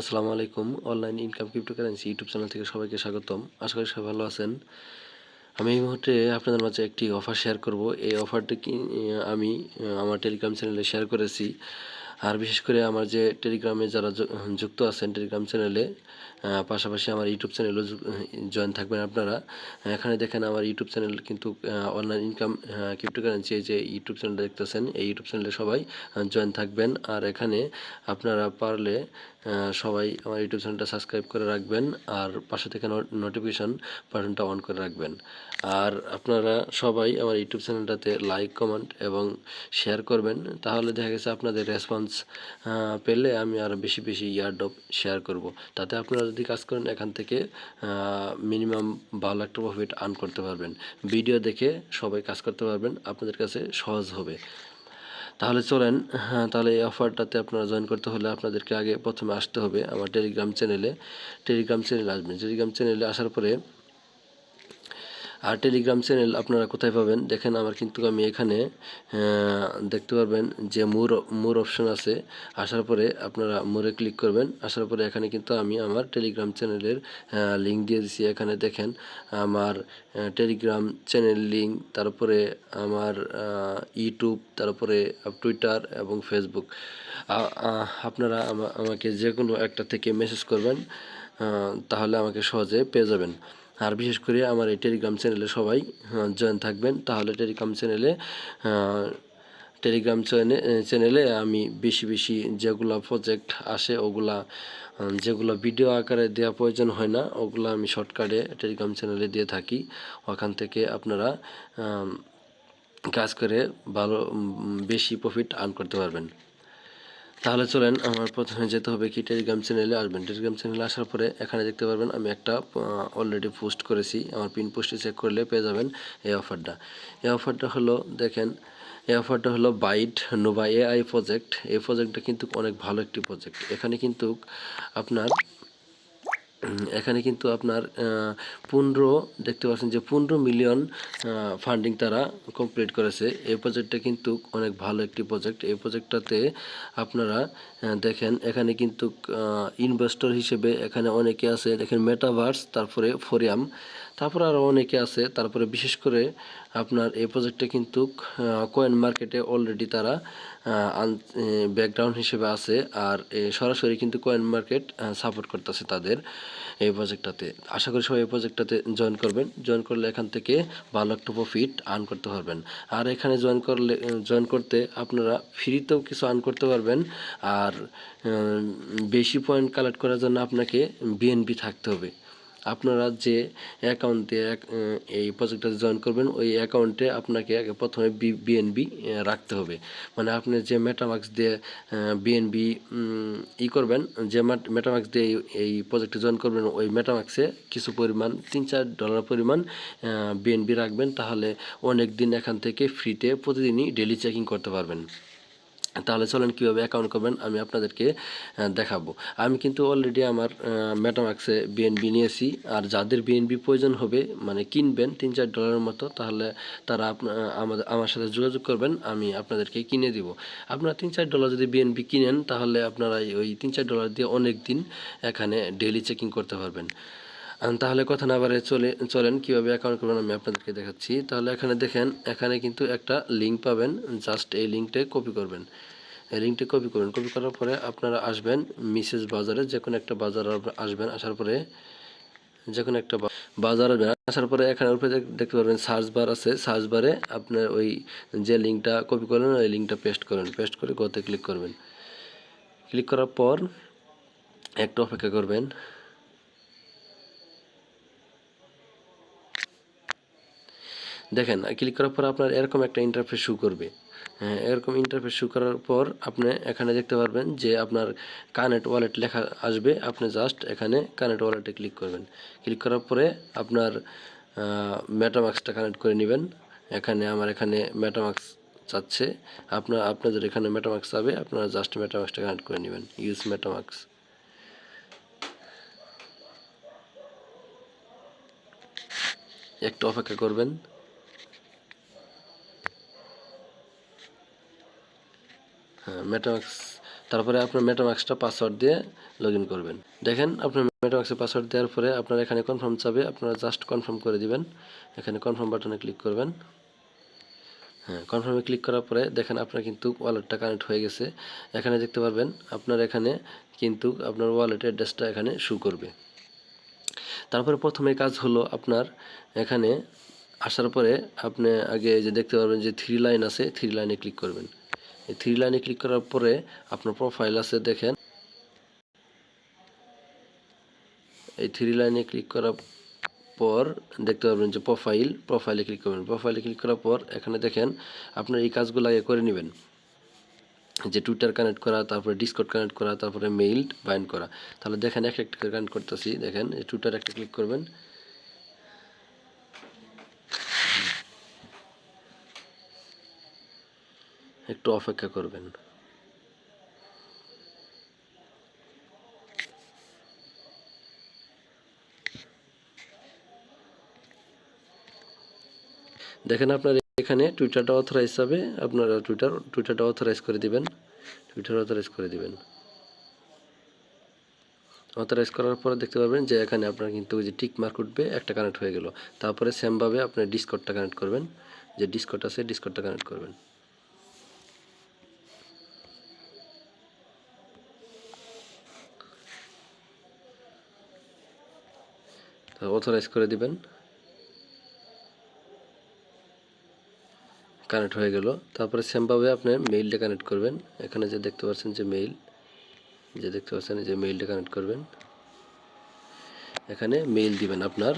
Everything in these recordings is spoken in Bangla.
আসসালামু আলাইকুম online income cryptocurrency YouTube channel থেকে সবাইকে স্বাগতম। আশা করি সবাই ভালো আছেন। আমি এই মুহূর্তে আপনাদের মাঝে একটি অফার শেয়ার করব। এই অফারটি কি, আমি আমার টেলিগ্রাম চ্যানেলে শেয়ার করেছি। আর বিশেষ করে আমার যে টেলিগ্রামে যারা যুক্ত আছেন টেলিগ্রাম চ্যানেলে পাশাপাশি আমার ইউটিউব চ্যানেলও জয়েন থাকবেন আপনারা। এখানে দেখেন আমার ইউটিউব চ্যানেল কিন্তু অনলাইন ইনকাম ক্রিপ্টোকারেন্সি যে ইউটিউব চ্যানেল দেখতেছেন, এই ইউটিউব চ্যানেলে সবাই জয়েন থাকবেন। আর এখানে আপনারা পারলে সবাই আমার ইউটিউব চ্যানেলটা সাবস্ক্রাইব করে রাখবেন। আর পাশে থেকে নোটিফিকেশন বাটনটা অন করে রাখবেন। আর আপনারা সবাই আমার ইউটিউব চ্যানেলটাতে লাইক কমেন্ট এবং শেয়ার করবেন। তাহলে দেখা গেছে আপনাদের রেসপন্স পেলে আমি আরও বেশি বেশি ইয়ারডপ শেয়ার করব। তাতে আপনারা যদি কাজ করেন, এখান থেকে মিনিমাম ভালো একটা প্রফিট আর্ন করতে পারবেন। ভিডিও দেখে সবাই কাজ করতে পারবেন, আপনাদের কাছে সহজ হবে। তাহলে চলেন হ্যাঁ তাহলে এই অফারটাতে আপনারা জয়েন করতে হলে আপনাদেরকে আগে প্রথমে আসতে হবে আমার টেলিগ্রাম চ্যানেলে টেলিগ্রাম চ্যানেলে আসবেন। টেলিগ্রাম চ্যানেলে আসার পরে আর টেলিগ্রাম চ্যানেল আপনারা কোথায় পাবেন? দেখেন, আমার কিন্তু আমি এখানে দেখতে পারবেন যে মোর মোর অপশন আছে। আসার পরে আপনারা মোরে ক্লিক করবেন। আসার পরে এখানে কিন্তু আমি আমার টেলিগ্রাম চ্যানেলের লিঙ্ক দিয়ে দিছি। এখানে দেখেন, আমার টেলিগ্রাম চ্যানেল লিঙ্ক তারপরে আমার ইউটিউব তারপরে টুইটার এবং ফেসবুক আপনারা আমা- আমাকে যে কোনো একটা থেকে মেসেজ করবেন তাহলে আমাকে সহজে পেয়ে যাবেন। আর বিশেষ করে আমার এই টেলিগ্রাম চ্যানেলে সবাই জয়েন থাকবেন। তাহলে টেলিগ্রাম চ্যানেলে টেলিগ্রাম চ্যানে- চ্যানেলে আমি বেশি বেশি যেগুলো প্রজেক্ট আসে, ওগুলা যেগুলো ভিডিও আকারে দেওয়া প্রয়োজন হয় না, ওগুলো আমি শর্টকাটে টেলিগ্রাম চ্যানেলে দিয়ে থাকি। ওখান থেকে আপনারা কাজ করে ভালো বেশি প্রফিট আর্ন করতে পারবেন। তাহলে চলেন আমার প্রথমে যেতে হবে কি টেলিগ্রাম চ্যানেলে আসবেন টেলিগ্রাম চ্যানেলে আসার পরে এখানে দেখতে পারবেন আমি একটা অলরেডি পোস্ট করেছি। আমার পিন পোস্টে চেক করলে পেয়ে যাবেন এই অফারটা এই অফারটা হলো, দেখেন, এই অফারটা হলো বাইট নোভা এআই প্রজেক্ট এই প্রজেক্টটা কিন্তু অনেক ভালো একটি প্রজেক্ট এখানে কিন্তু আপনার এখানে কিন্তু আপনার পনেরো, দেখতে পাচ্ছেন যে পনেরো মিলিয়ন ফান্ডিং তারা কমপ্লিট করেছে। এই প্রজেক্টটা কিন্তু অনেক ভালো একটি প্রজেক্ট এই প্রজেক্টটাতে আপনারা দেখেন এখানে কিন্তু ইনভেস্টর হিসেবে এখানে অনেকে আছে। দেখেন মেটাভার্স তারপরে ফোরিয়াম তারপরে আরও অনেকে আছে, তারপরে বিশেষ করে আপনার এই প্রজেক্টটা কিন্তু কয়েন মার্কেটে অলরেডি তারা ব্যাকগ্রাউন্ড হিসেবে আছে আর সরাসরি কিন্তু কয়েন মার্কেট সাপোর্ট করতেছে তাদের এই প্রজেক্টটাতে আশা করি সবাই এই প্রজেক্টটাতে জয়েন করবেন। জয়েন করলে এখান থেকে ভালো একটা প্রফিট আর্ন করতে পারবেন। আর এখানে জয়েন করলে জয়েন করতে আপনারা ফ্রিতেও কিছু আর্ন করতে পারবেন। আর বেশি পয়েন্ট কালেক্ট করার জন্য আপনাকে বিএনপি থাকতে হবে। আপনারা যে অ্যাকাউন্টে এই প্রজেক্টটা জয়েন করবেন, ওই অ্যাকাউন্টে আপনাকে প্রথমে বিএনবি রাখতে হবে। মানে আপনি যে মেটামাক্স দিয়ে বিএনবি ই করবেন, যে মেটামাক্স দিয়ে এই- এই প্রজেক্টে জয়েন করবেন, ওই মেটামাক্সে কিছু পরিমাণ, তিন, চার ডলার পরিমাণ বিএনবি রাখবেন, তাহলে অনেক দিন এখান থেকে ফ্রিতে প্রতিদিনই ডেলি চেকিং করতে পারবেন। তাহলে চলেন কীভাবে অ্যাকাউন্ট করবেন, আমি আপনাদেরকে দেখাবো। আমি কিন্তু অলরেডি আমার মেটামাক্সে বিএনবি নিয়েছি, আর যাদের বিএনবি প্রয়োজন হবে মানে কিনবেন তিন চার ডলারের মতো, তাহলে তারা আমাদের, আমার সাথে যোগাযোগ করবেন, আমি আপনাদেরকে কিনে দিব। আপনারা তিন চার ডলার যদি বিএনবি কিনেন, তাহলে আপনারা ওই তিন চার ডলার দিয়ে অনেক দিন এখানে ডেইলি চেকিং করতে পারবেন। তাহলে কথা না বারে চলে, চলেন, কীভাবে অ্যাকাউন্ট করবেন আমি আপনাদেরকে দেখাচ্ছি। তাহলে এখানে দেখেন, এখানে কিন্তু একটা লিঙ্ক পাবেন জাস্ট এই লিঙ্কটা কপি করবেন। এই লিঙ্কটা কপি করবেন। কপি করার পরে আপনারা আসবেন মিসেস বাজারে যে কোনো একটা বাজার আসবেন, আসার পরে যে কোনো একটা বাজার আসবেন, আসার পরে এখানে উপরে দেখতে পারবেন সার্চ বার আছে। সার্চ বারে আপনার ওই যে লিঙ্কটা কপি করলেন, ওই লিঙ্কটা পেস্ট করেন। পেস্ট করে গোতে ক্লিক করবেন। ক্লিক করার পর একটু অপেক্ষা করবেন। দেখেন ক্লিক করার পর আপনার এরকম একটা ইন্টারফেস শু করবে। হ্যাঁ এরকম ইন্টারফেস শু করার পর আপনি এখানে দেখতে পারবেন যে আপনার কানেক্ট ওয়ালেট লেখা আসবে। আপনি জাস্ট এখানে কানেক্ট ওয়ালেটে ক্লিক করবেন। ক্লিক করার পরে আপনার মেটামাক্সটা কানেক্ট করে নেবেন। এখানে আমার এখানে মেটামাক্স চাচ্ছে। আপনার, আপনাদের এখানে মেটামাক্স যাবে আপনারা জাস্ট মেটামাক্সটা কানেক্ট করে নেবেন। ইউজ মেটামাক্স একটু অপেক্ষা করবেন। হ্যাঁ তারপরে আপনার মেটামাক্সটা পাসওয়ার্ড দিয়ে লগ করবেন। দেখেন আপনার মেটামাক্সের পাসওয়ার্ড দেওয়ার পরে আপনার এখানে কনফার্ম চাবে, আপনারা জাস্ট কনফার্ম করে দিবেন। এখানে কনফার্ম বাটনে ক্লিক করবেন। হ্যাঁ কনফার্মে ক্লিক করার পরে দেখেন আপনার কিন্তু ওয়ালেটটা কানেক্ট হয়ে গেছে। এখানে দেখতে পারবেন, আপনার এখানে কিন্তু আপনার ওয়ালেটের অ্যাড্রেসটা এখানে শু করবে। তারপরে প্রথমে কাজ হলো আপনার এখানে আসার পরে আপনি আগে যে দেখতে পারবেন যে থ্রি লাইন আছে থ্রি লাইনে ক্লিক করবেন। এই থ্রি লাইনে ক্লিক করার পরে আপনার প্রোফাইল আছে, দেখেন। এই থ্রি লাইনে ক্লিক করার পর দেখতে পারবেন যে প্রোফাইল প্রোফাইলে ক্লিক করবেন। প্রোফাইলে ক্লিক করার পর এখানে দেখেন আপনার এই কাজগুলো আগে করে নেবেন। যে টুইটার কানেক্ট করা, তারপরে ডিসকট কানেক্ট করা, তারপরে মেইল বাইন্ড করা। তাহলে দেখেন একটা একটা কানেক্ট করতেছি, দেখেন, এই টুইটার একটা ক্লিক করবেন। একটু অপেক্ষা করবেন। দেখেন আপনার এখানে টুইটারটা অথরাইজ হবে, আপনারা টুইটার, টুইটারটা অথরাইজ করে দিবেন, টুইটার অথরাইজ করে দিবেন। অথরাইজ করার পরে দেখতে পাবেন যে এখানে আপনার কিন্তু যে টিক মার্ক উঠবে, একটা কানেক্ট হয়ে গেল। তারপরে সেমভাবে আপনি ডিসকটটা কানেক্ট করবেন, যে ডিসকট আছে ডিসকটটা কানেক্ট করবেন। অথরাইজ করে দিবেন। কানেক্ট হয়ে গেল। তারপরে সেমভাবে আপনি মেইলটা কানেক্ট করবেন। এখানে যে দেখতে পাচ্ছেন যে মেইল যে দেখতে পাচ্ছেন যে মেইলটা কানেক্ট করবেন। এখানে মেইল দিবেন আপনার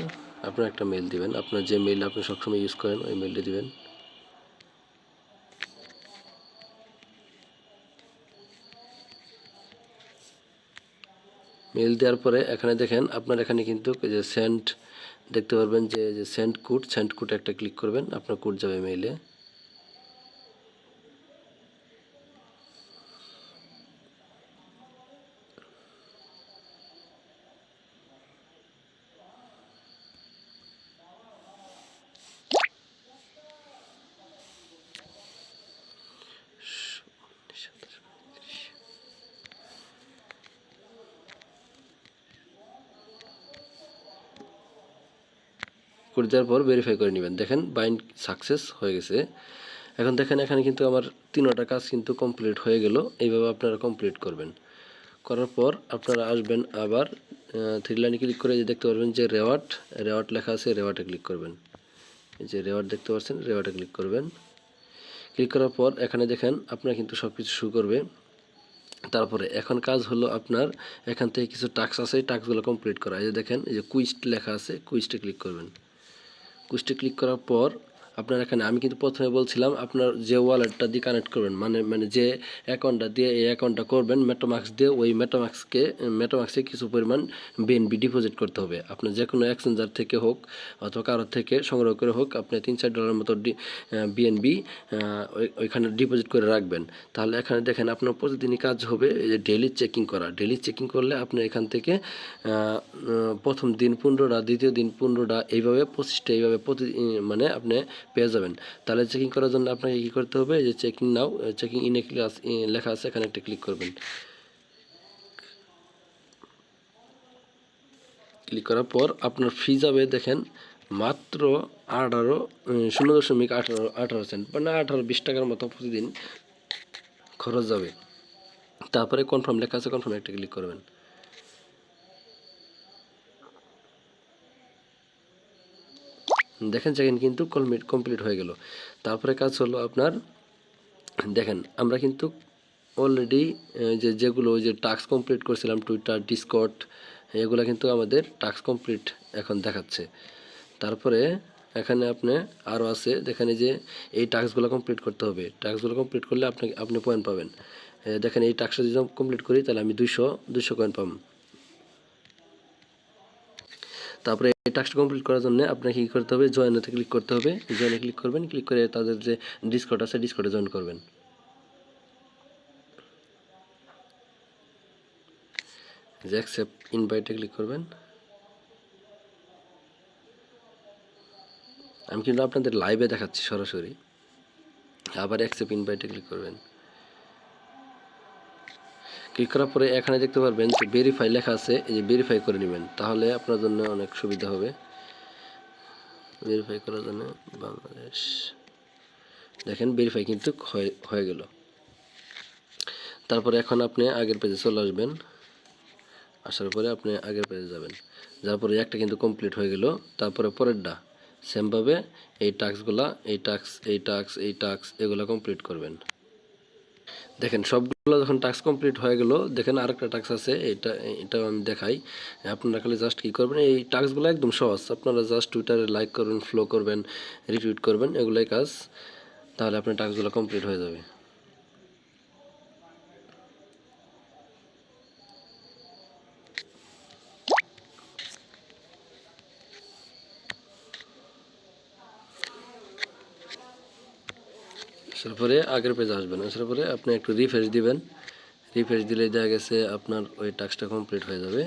আপনার একটা মেইল দিবেন। আপনার যে মেইল আপনি সবসময় ইউজ করেন, ওই মেইলটা দিবেন। মেইল দেওয়ার পরে এখানে দেখেন আপনার এখানে কিন্তু যে সেন্ট দেখতে পারবেন যে সেন্ট কুট সেন্ড কোড একটা ক্লিক করবেন, আপনার কোড যাবে মেইলে করে দেওয়ার পর ভেরিফাই করে নেবেন। দেখেন বাইন্ড সাকসেস হয়ে গেছে। এখন দেখেন এখানে কিন্তু আমার তিনোটা কাজ কিন্তু কমপ্লিট হয়ে গেল। এইভাবে আপনারা কমপ্লিট করবেন। করার পর আপনারা আসবেন আবার থ্রি লাইনে ক্লিক করে যে দেখতে পারবেন যে রেওয়ার্ড রেওয়ার্ড লেখা আছে রেওয়ার্ডে ক্লিক করবেন। এই যে রেওয়ার্ড দেখতে পাচ্ছেন রেওয়ার্ডে ক্লিক করবেন। ক্লিক করার পর এখানে দেখেন আপনার কিন্তু সব কিছু শুরু করবে। তারপরে এখন কাজ হলো আপনার এখান থেকে কিছু টাস্ক আছে টাস্কগুলো কমপ্লিট করা। এই যে দেখেন, এই যে কুইস্ট লেখা আছে কুইস্টে ক্লিক করবেন। কুইস্টে ক্লিক করার পর আপনার এখানে, আমি কিন্তু প্রথমে বলছিলাম আপনার যে ওয়ালেটটা দিয়ে কানেক্ট করবেন মানে মানে যে অ্যাকাউন্টটা দিয়ে এই অ্যাকাউন্টটা করবেন মেটোমাক্স দিয়ে ওই মেটোমাক্সকে মেটোমাক্সে কিছু পরিমাণ বিএনবি ডিপোজিট করতে হবে। আপনার যে কোনো এক্সচেঞ্জার থেকে হোক অথবা কারোর থেকে সংগ্রহ করে হোক, আপনি তিন চার ডলার মতো বিএনবি ওইখানে ডিপোজিট করে রাখবেন। তাহলে এখানে দেখেন আপনার প্রতিদিনই কাজ হবে এই যে ডেলি চেকিং করা। ডেলি চেকিং করলে আপনি এখান থেকে প্রথম দিন পনেরোটা, দ্বিতীয় দিন পনেরোটা, এইভাবে পঁচিশটা, এইভাবে প্রতি মানে আপনি পেয়ে যাবেন। তাহলে চেকিং করার জন্য আপনাকে কী করতে হবে? যে চেকিং নাও চেকিং ইনে ক্লাস লেখা আছে, এখানে একটা ক্লিক করবেন। ক্লিক করার পর আপনার ফি যাবে, দেখেন, মাত্র আঠারো শূন্য দশমিক আঠারো আঠারো সেন্ট মানে আঠারো, বিশ টাকার মতো প্রতিদিন খরচ যাবে। তারপরে কনফার্ম লেখা আছে কনফার্ম একটা ক্লিক করবেন। দেখেন সেকেন্ড কিন্তু কমপ্লিট কমপ্লিট হয়ে গেল। তারপরে কাজ হলো আপনার, দেখেন, আমরা কিন্তু অলরেডি যে যেগুলো যে টাস্ক কমপ্লিট করছিলাম টুইটার ডিসকট এগুলো কিন্তু আমাদের টাস্ক কমপ্লিট এখন দেখাচ্ছে। তারপরে এখানে আপনি আরও আছে যেখানে যে এই টাস্কগুলো কমপ্লিট করতে হবে। টাস্কগুলো কমপ্লিট করলে আপনি আপনি পয়েন্ট পাবেন। দেখেন এই টাস্কটা যদি কমপ্লিট করি, তাহলে আমি দুইশো দুইশো পয়েন্ট পাবো তারপরে এই টাস্কটা কমপ্লিট করার জন্য আপনাকে কী করতে হবে? জয়েনেতে ক্লিক করতে হবে। জয়েনে ক্লিক করবেন ক্লিক করে তাদের যে ডিসকট আছে ডিসকটে জয়েন করবেন। ইনভাইটে ক্লিক করবেন। আমি কিন্তু আপনাদের লাইভে দেখাচ্ছি সরাসরি। আবার অ্যাকসেপ্ট ইনভাইটে ক্লিক করবেন। ক্লিক করার পরে এখানে দেখতে পারবেন যে ভেরিফাই লেখা আছে, এই যে ভেরিফাই করে নেবেন। তাহলে আপনার জন্য অনেক সুবিধা হবে। ভেরিফাই করার জন্য বাংলাদেশ। দেখেন ভেরিফাই কিন্তু হয়ে গেল। তারপরে এখন আপনি আগের পেজে চলে আসবেন। আসার পরে আপনি আগের পেজে যাবেন। যার পরে একটা কিন্তু কমপ্লিট হয়ে গেল। তারপরে পরেরটা সেমভাবে এই টাস্কগুলা এই টাস্ক এই টাস্ক এই টাস্ক এগুলো কমপ্লিট করবেন। দেখেন, সবগুলো যখন টাস্ক কমপ্লিট হয়ে গেল, দেখেন আরেকটা টাস্ক আছে, এটা এটা আমি দেখাই। আপনারা খালি জাস্ট কী করবেন, এই টাস্কগুলো একদম সহজ। আপনারা জাস্ট টুইটারে লাইক করবেন ফ্লো করবেন রিটুইট করবেন, এগুলোই কাজ। তাহলে আপনার টাস্কগুলো কমপ্লিট হয়ে যাবে। আসার পরে আগের পেজে আসবেন। আসার পরে আপনি একটু রিফ্রেশ দিবেন। রিফ্রেশ দিলে দেখা গেছে আপনার ওই টাস্কটা কমপ্লিট হয়ে যাবে।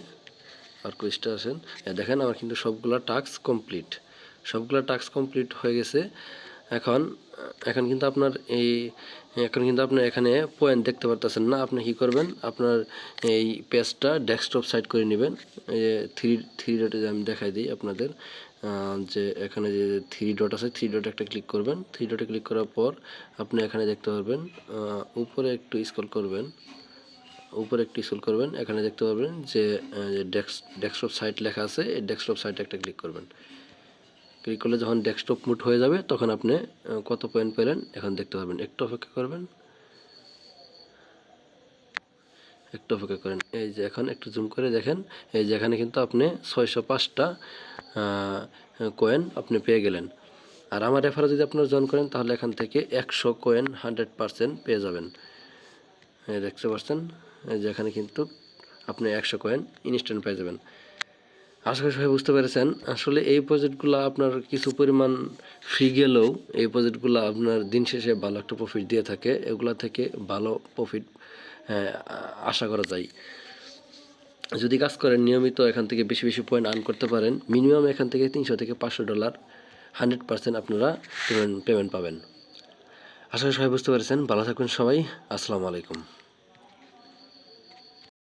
আর কুইজটা আসেন। দেখেন আমার কিন্তু সবগুলা টাস্ক কমপ্লিট সবগুলা টাস্ক কমপ্লিট হয়ে গেছে। এখন এখন কিন্তু আপনার এই, এখন কিন্তু আপনি এখানে পয়েন্ট দেখতে পারতেছেন না। আপনি কি করবেন? আপনার এই পেজটা ডেস্কটপ সাইড করে নেবেন। এই থ্রি থ্রি ডটে আমি দেখাই দিই আপনাদের। যে এখানে যে থ্রি ডট আছে থ্রি ডটে একটা ক্লিক করবেন। থ্রি ডটে ক্লিক করার পর আপনি এখানে দেখতে পারবেন উপরে একটু স্ক্রল করবেন, উপরে একটু স্ক্রল করবেন, এখানে দেখতে পারবেন যে ডেস্ক ডেস্কটপ সাইট লেখা আছে, এই ডেস্কটপ সাইটে একটা ক্লিক করবেন। ক্লিক করলে যখন ডেস্কটপ মুট হয়ে যাবে, তখন আপনি কত পয়েন্ট পেলেন, এখন দেখতে পারবেন। একটু অপেক্ষা করবেন। একটু অপেক্ষা করেন। এই যে এখন একটু জুম করে দেখেন, এই যে এখানে কিন্তু আপনি ছয়শো পাঁচটা কয়েন আপনি পেয়ে গেলেন। আর আমার রেফারে যদি আপনারা জয়েন করেন, তাহলে এখান থেকে একশো কয়েন হান্ড্রেড পারসেন্ট পেয়ে যাবেন। দেখতে পাচ্ছেন, এই যে এখানে কিন্তু আপনি একশো কয়েন ইনস্ট্যান্ট পেয়ে যাবেন। আশা করি সবাই বুঝতে পেরেছেন, আসলে এই প্রজেক্টগুলো আপনার কিছু পরিমাণ ফ্রি গেলেও এই প্রজেক্টগুলো আপনার দিন শেষে ভালো একটা প্রফিট দিয়ে থাকে। এগুলা থেকে ভালো প্রফিট আশা করা যায়। যদি কাজ করেন, নিয়মিত এখান থেকে বেশি বেশি পয়েন্ট আর্ন করতে পারেন। মিনিমাম এখান থেকে তিনশো থেকে পাঁচশো ডলার হান্ড্রেড পার্সেন্ট আপনারা পেমেন্ট পেমেন্ট পাবেন। আশা করি সবাই বুঝতে পেরেছেন। ভালো থাকবেন সবাই। আসসালামু আলাইকুম।